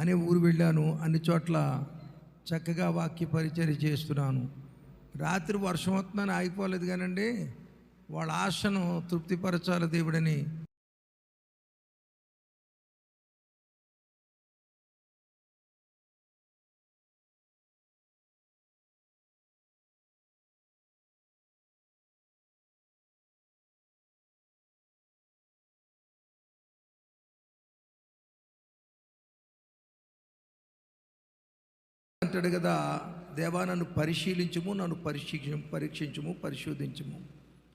అనే ఊరు వెళ్ళాను. అన్ని చోట్ల చక్కగా వాక్య పరిచర్య చేస్తున్నాను. రాత్రి వర్షం వస్తుందని ఆగిపోలేదు కానండి. వాళ్ళ ఆశను తృప్తిపరచాలి దేవుడని అంటాడు కదా దేవా నన్ను పరిశీలించము నన్ను పరీక్షించము పరీక్షించము పరిశోధించము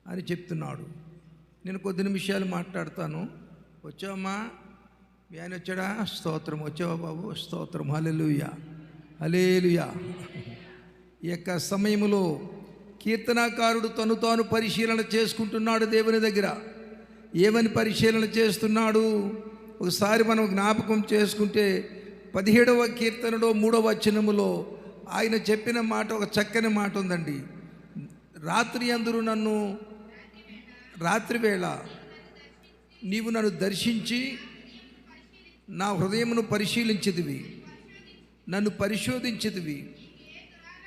అని చెప్తున్నాడు. నేను కొద్ది నిమిషాలు మాట్లాడతాను. వచ్చావమ్మా? మీ ఆయన వచ్చాడా? స్తోత్రం. వచ్చావా బాబు? స్తోత్రం. హలెలుయ హలేలుయ ఈ యొక్క సమయంలో కీర్తనాకారుడు తను తాను పరిశీలన చేసుకుంటున్నాడు దేవుని దగ్గర. ఏమని పరిశీలన చేస్తున్నాడు? ఒకసారి మనం జ్ఞాపకం చేసుకుంటే పదిహేడవ కీర్తనలో మూడవ వచనములో ఆయన చెప్పిన మాట ఒక చక్కని మాట ఉందండి. రాత్రి అందరూ నన్ను రాత్రివేళ నీవు నన్ను దర్శించి నా హృదయమును పరిశీలించదివి నన్ను పరిశోధించదివి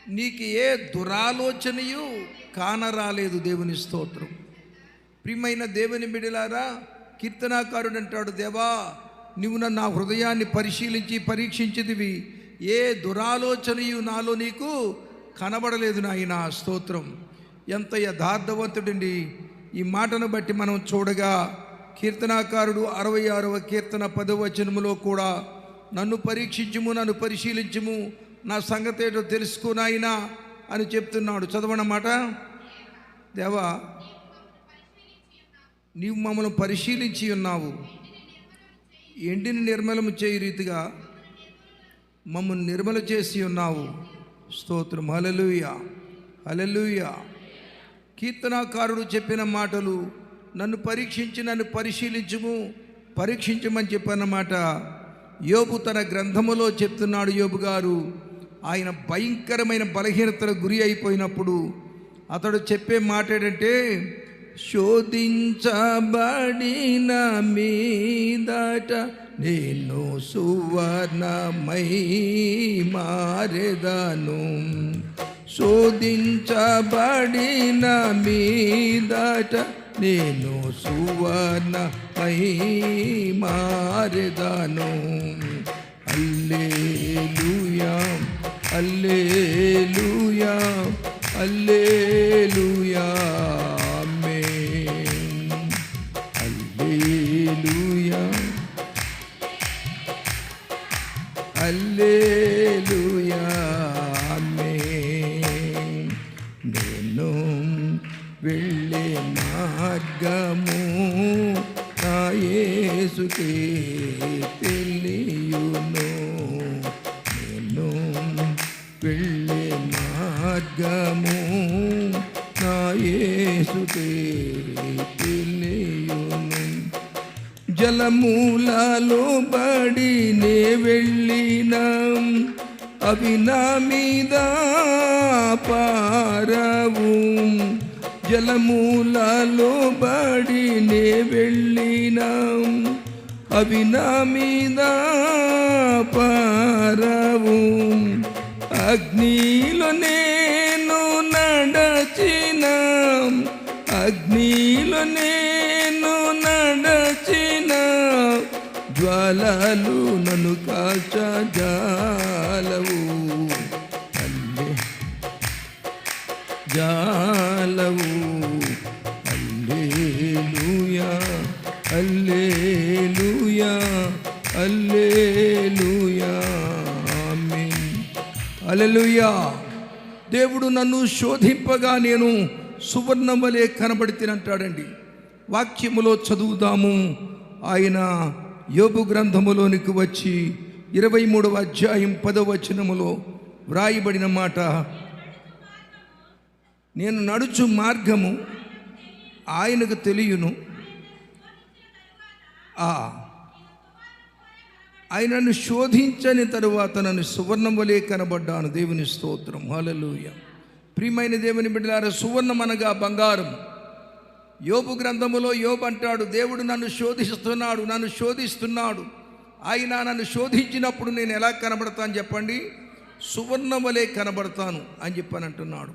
నీకు ఏ దురాలోచనయు కానరాలేదు దేవుని స్తోత్రం. ప్రియమైన దేవుని బిడిలారా కీర్తనాకారుడు అంటాడు దేవా నువ్వు నన్ను నా హృదయాన్ని పరిశీలించి పరీక్షించిదివి ఏ దురాలోచనయు నాలో నీకు కనబడలేదు నాయన స్తోత్రం. ఎంత యథార్థవంతుడండి. ఈ మాటను బట్టి మనం చూడగా కీర్తనాకారుడు అరవై ఆరవ కీర్తన పదవచనములో కూడా నన్ను పరీక్షించుము నన్ను పరిశీలించుము నా సంగతి ఏంటో తెలుసుకున్నాయినా అని చెప్తున్నాడు. చదవనమాట దేవా నీవు మమ్మల్ని పరిశీలించి ఉన్నావు. ఎండిని నిర్మలము చేయి రీతిగా మమ్మల్ని నిర్మల చేసి ఉన్నావు. స్తోత్రం. హలలుయ హలలుయ కీర్తనాకారుడు చెప్పిన మాటలు నన్ను పరీక్షించి నన్ను పరిశీలించుము పరీక్షించమని చెప్పన్నమాట యోబు తన గ్రంథములో చెప్తున్నాడు యోబు గారు. ఆయన భయంకరమైన బలహీనతకు గురి అయిపోయినప్పుడు అతడు చెప్పే మాట ఏంటంటే శోధించబడిన మీదట నేను సువర్ణమై మారెదను శోధించబడిన మీదట నేను సువర్ణమై మారెదను అల్లేలుయా అల్లేలుయా అల్లేలుయా అల్లేలుయా ఆమేన్ నేను వెళ్ళే మార్గము నా యేసుకే తెలియును నేను వెళ్ళే జలమూలలో బడి నే వెళ్ళిన. అవి నా మీద పారవు. జలమూలాలో బడి నే వెళ్ళిన. అవి నా మీద పారవు. అగ్నిలోనే జాలలు నన్ను కాల్చజాలవు అల్లే. జాలవు. అల్లేలుయా అల్లేలుయా అల్లేలుయా. ఆమేన్. అలెలుయా దేవుడు నన్ను శోధింపగా నేను సువర్ణం వలె కనబడితేనంటాడండి వాక్యములో చదువుదాము. ఆయన యోబు గ్రంథములోనికి వచ్చి ఇరవై మూడవ అధ్యాయం పదవచనములో వ్రాయబడిన మాట నేను నడుచు మార్గము ఆయనకు తెలియను. ఆ ఆయన నన్ను శోధించని తరువాత నన్ను సువర్ణం వలె కనబడ్డాను దేవుని స్తోత్రం. హలలుయ ప్రియమైన దేవుని బిడ్డలారా సువర్ణం అనగా బంగారం. యోబు గ్రంథములో యోబు అంటాడు దేవుడు నన్ను శోధిస్తున్నాడు నన్ను శోధిస్తున్నాడు. ఆయన నన్ను శోధించినప్పుడు నేను ఎలా కనబడతాను చెప్పండి? సువర్ణములే కనబడతాను అని చెప్పని అంటున్నాడు.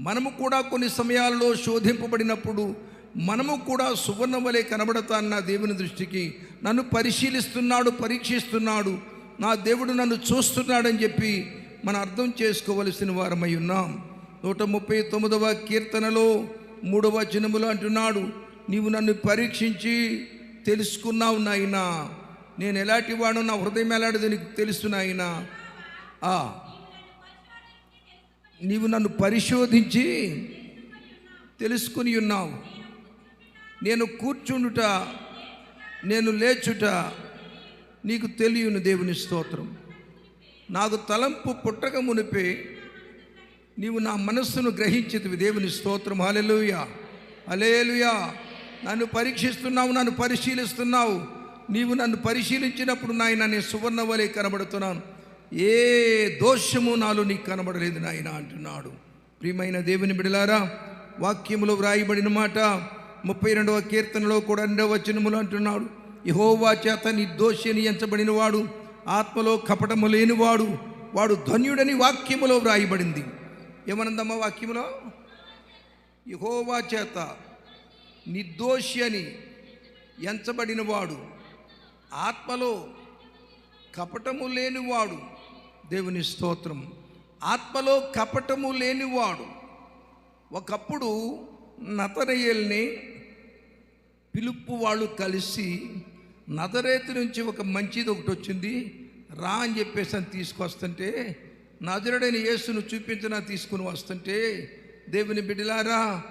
మనము కూడా కొన్ని సమయాల్లో శోధింపబడినప్పుడు మనము కూడా సువర్ణ వలె కనబడతాను నా దేవుని దృష్టికి. నన్ను పరిశీలిస్తున్నాడు పరీక్షిస్తున్నాడు. నా దేవుడు నన్ను చూస్తున్నాడని చెప్పి మనం అర్థం చేసుకోవలసిన వారమై ఉన్నాం. నూట ముప్పై తొమ్మిదవ కీర్తనలో మూడవ జనములు అంటున్నాడు నీవు నన్ను పరీక్షించి తెలుసుకున్నావు నాయనా. నేను ఎలాంటి వాడు నా హృదయం ఎలాంటిది నీకు తెలుసు నాయన. ఆ, నీవు నన్ను పరిశోధించి తెలుసుకుని ఉన్నావు. నేను కూర్చుండుట నేను లేచుట నీకు తెలియను దేవుని స్తోత్రం. నాకు తలంపు పుట్టక మునిపే నీవు నా మనస్సును గ్రహించితివి దేవుని స్తోత్రం. అలెలుయా అలేలుయా నన్ను పరీక్షిస్తున్నావు నన్ను పరిశీలిస్తున్నావు. నీవు నన్ను పరిశీలించినప్పుడు నాయన నేను సువర్ణ వలె కనబడుతున్నాను. ఏ దోషము నాలో నీకు కనబడలేదు నాయన అంటున్నాడు. ప్రియమైన దేవుని బిడలారా వాక్యములో వ్రాయబడిన మాట ముప్పై రెండవ కీర్తనలో కూడా రెండవ వచనములు అంటున్నాడు. యహోవా చేత నిర్దోషి అని వాడు ఆత్మలో కపటము లేనివాడు వాడు ధన్యుడని వాక్యములో వ్రాయబడింది. ఏమనందమ్మా వాక్యములో? యహోవా చేత నిర్దోషి అని ఎంచబడినవాడు ఆత్మలో కపటము లేనివాడు. దేవుని స్తోత్రం. ఆత్మలో కపటము లేనివాడు. ఒకప్పుడు నతనయేల్ని పిలుపు వాళ్ళు కలిసి నజరేతు నుంచి ఒక మంచిది ఒకటి వచ్చింది. రా అని చెప్పేసి అని తీసుకొస్తుంటే నజరుడైన యేసును చూపించిన తీసుకుని వస్తుంటే దేవుని బిడ్డలారా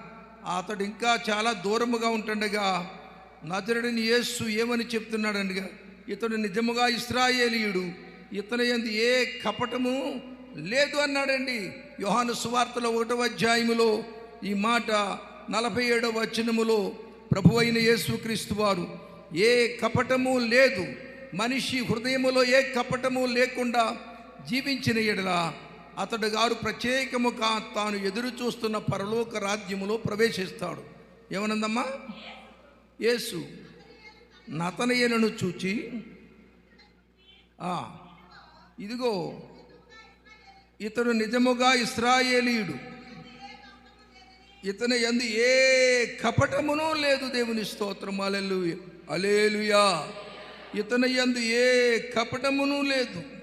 అతడు ఇంకా చాలా దూరముగా ఉంటుండగా నజరుడిని యేసు ఏమని చెప్తున్నాడనగా ఇతడు నిజముగా ఇస్రాయేలీయుడు ఇతని ఎందు ఏ కపటము లేదు అన్నాడండి. యోహాను సువార్తలో ఒకటవ అధ్యాయములో ఈ మాట నలభై ఏడవ వచనములో ప్రభు అయిన యేసుక్రీస్తు వారు ఏ కపటము లేదు మనిషి హృదయములో ఏ కపటము లేకుండా జీవించిన ఎడల అతడు గారు ప్రత్యేకముగా తాను ఎదురు చూస్తున్న పరలోక రాజ్యములో ప్రవేశిస్తాడు. ఏమనందమ్మా? యేసు నతనయ్యను చూచి "ఆ, ఇదిగో ఇతడు నిజముగా ఇస్రాయేలీయుడు. ఇతని ఎందు ఏ కపటమునూ లేదు దేవుని స్తోత్రం. అలెలు అలేలుయా ఇతని ఎందు ఏ కపటమునూ లేదు.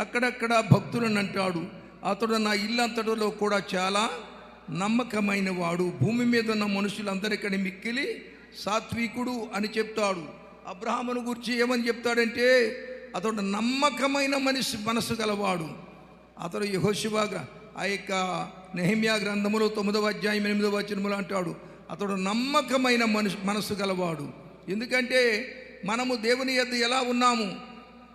అక్కడక్కడ భక్తులను అంటాడు అతడు నా ఇల్లంతటిలో కూడా చాలా నమ్మకమైన వాడు భూమి మీద ఉన్న మనుషులందరికీ మిక్కిలి సాత్వికుడు అని చెప్తాడు. అబ్రహామును గురించి ఏమని చెప్తాడంటే అతడు నమ్మకమైన మనిషి మనసు గలవాడు. అతడు యహోశివా ఆ యొక్క నెహిమ్యా గ్రంథములో తొమ్మిదవ అధ్యాయం ఎనిమిదవ వచనములు అంటాడు అతడు నమ్మకమైన మనసు మనసు గలవాడు. ఎందుకంటే మనము దేవుని యొద్ ఎలా ఉన్నాము?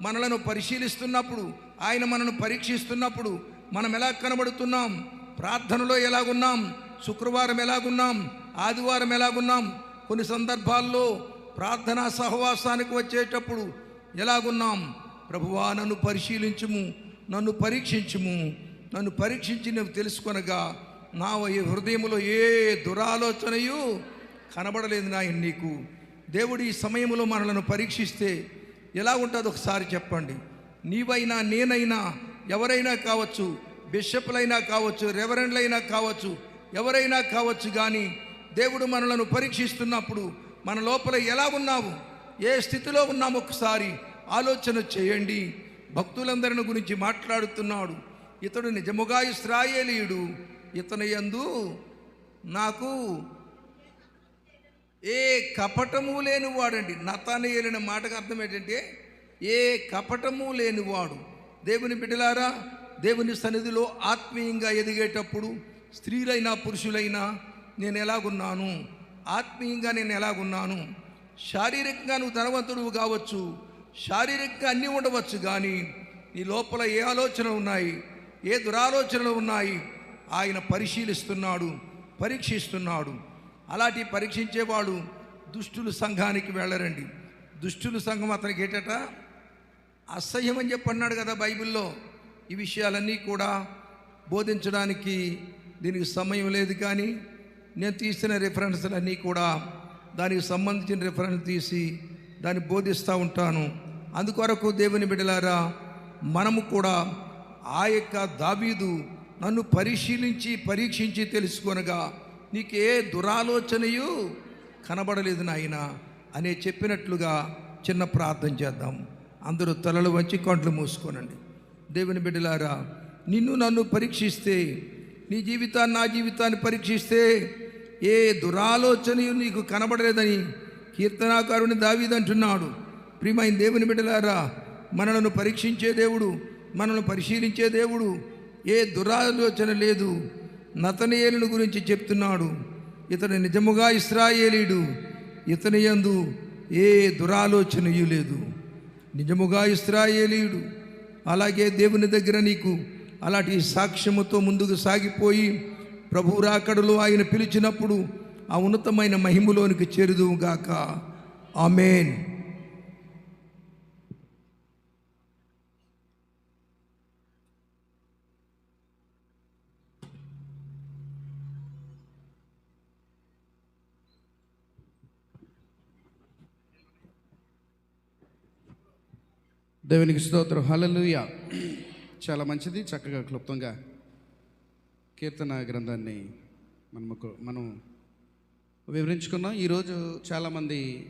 మనలను పరిశీలిస్తున్నప్పుడు ఆయన మనను పరీక్షిస్తున్నప్పుడు మనం ఎలా కనబడుతున్నాం? ప్రార్థనలో ఎలాగున్నాం? శుక్రవారం ఎలాగున్నాం? ఆదివారం ఎలాగున్నాం? కొన్ని సందర్భాల్లో ప్రార్థనా సహవాసానికి వచ్చేటప్పుడు ఎలాగున్నాం? ప్రభువా నన్ను పరిశీలించుము నన్ను పరీక్షించుము నన్ను పరీక్షించి నువ్వు తెలుసుకొనగా నా ఈ ఏ దురాలోచనయు కనబడలేదు నాయన నీకు. దేవుడు ఈ సమయంలో మనలను పరీక్షిస్తే ఎలా ఉంటుందో ఒకసారి చెప్పండి. నీవైనా నేనైనా ఎవరైనా కావచ్చు బిషప్లైనా కావచ్చు రెవరెండ్లైనా కావచ్చు ఎవరైనా కావచ్చు కానీ దేవుడు మనలను పరీక్షిస్తున్నప్పుడు మన లోపల ఎలా ఉన్నావు ఏ స్థితిలో ఉన్నాము ఒకసారి ఆలోచన చేయండి. భక్తులందరిని గురించి మాట్లాడుతున్నాడు. ఇతడు నిజముగా ఇస్రాయేలీయుడు. ఇతని యందు నాకు ఏ కపటము లేనివాడండి. నతానయేలిన మాటకు అర్థం ఏంటంటే ఏ కపటము లేనివాడు. దేవుని బిడ్డలారా దేవుని సన్నిధిలో ఆత్మీయంగా ఎదిగేటప్పుడు స్త్రీలైనా పురుషులైనా నేను ఎలాగున్నాను? ఆత్మీయంగా నేను ఎలాగున్నాను? శారీరకంగా నువ్వు ధనవంతుడు కావచ్చు శారీరకంగా అన్నీ ఉండవచ్చు కానీ నీ లోపల ఏ ఆలోచనలు ఉన్నాయి? ఏ దురాలోచనలు ఉన్నాయి? ఆయన పరిశీలిస్తున్నాడు పరీక్షిస్తున్నాడు. అలాంటి పరీక్షించేవాడు దుష్టుల సంఘానికి వెళ్ళరండి. దుష్టుల సంఘం అతనికి ఏటట? అసహ్యం అని చెప్పి అన్నాడు కదా బైబిల్లో. ఈ విషయాలన్నీ కూడా బోధించడానికి దీనికి సమయం లేదు కానీ నేను తీసిన రిఫరెన్స్లన్నీ కూడా దానికి సంబంధించిన రిఫరెన్స్ తీసి దాన్ని బోధిస్తూ ఉంటాను. అందుకొరకు దేవుని బిడలారా మనము కూడా ఆ యొక్క దావీదు నన్ను పరిశీలించి పరీక్షించి తెలుసుకొనగా నీకే దురాలోచనయు కనబడలేదు నాయన అనే చెప్పినట్లుగా చిన్న ప్రార్థన చేద్దాం. అందరూ తలలు వంచి కంట్లు మూసుకోనండి. దేవుని బిడ్డలారా నిన్ను నన్ను పరీక్షిస్తే నీ జీవితాన్ని నా జీవితాన్ని పరీక్షిస్తే ఏ దురాలోచనయు నీకు కనబడలేదని కీర్తనాకారుని దావీదంటున్నాడు ప్రియమైన దేవుని బిడ్డలారా మనలను పరీక్షించే దేవుడు మనల్ని పరిశీలించే దేవుడు ఏ దురాలోచన లేదు. నతనయేలుని గురించి చెప్తున్నాడు. ఇతడు నిజముగా ఇస్రాయేలీడు ఇతని యందు ఏ దురాలోచనయు లేదు. నిజముగా ఇస్రాయేలీయుడు. అలాగే దేవుని దగ్గర నీకు అలాంటి సాక్ష్యముతో ముందుకు సాగిపోయి ప్రభు రాకడలో ఆయన పిలిచినప్పుడు ఆ ఉన్నతమైన మహిమలోనికి చేరుదువుగాక. ఆమెన్. దేవునికి స్తోత్రం. హలలుయ చాలా మంచిది చక్కగా క్లుప్తంగా కీర్తన గ్రంథాన్ని మనము మనం వివరించుకున్నాం. ఈరోజు చాలామంది